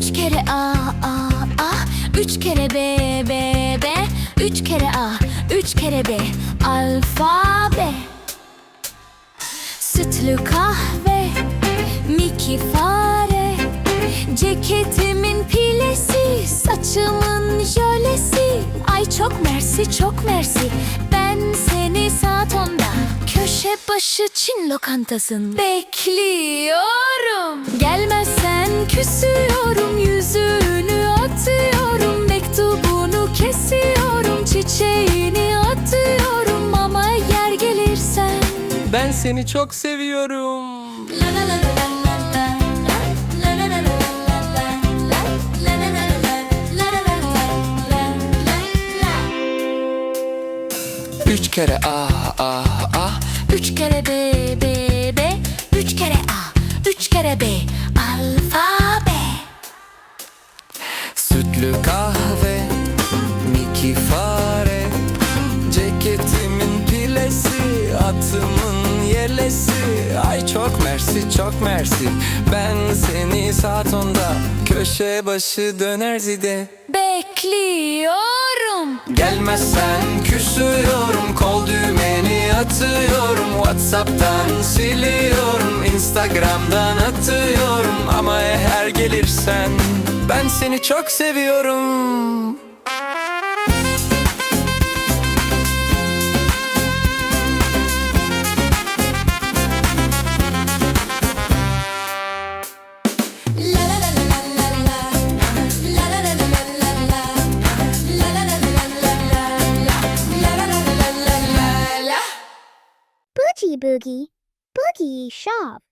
kere A A A. Üç kere B B B. Üç kere A Üç kere B. Alfabe. Sütlü kahve. Mickey fare. Ceketimin pilesi. Saçımın jölesi. Ay çok mersi çok mersi. Ben seni saat onda Köşe başı Çin lokantasında Bekliyorum. Gelmezsen küsüyorum Ben seni çok seviyorum. Üç kere A A A. Üç kere B B B. Üç kere A Üç kere B. Alfabe. Sütlü kahve Yelesi Ay çok mersi çok mersi. Ben seni saat onda Köşe başı döner zide. Bekliyorum. Gelmezsen küsüyorum Kol düğmeni atıyorum. Whatsapp'tan siliyorum Instagram'dan atıyorum. Ama eğer gelirsen Ben seni çok seviyorum Boogie, Boogie Shop.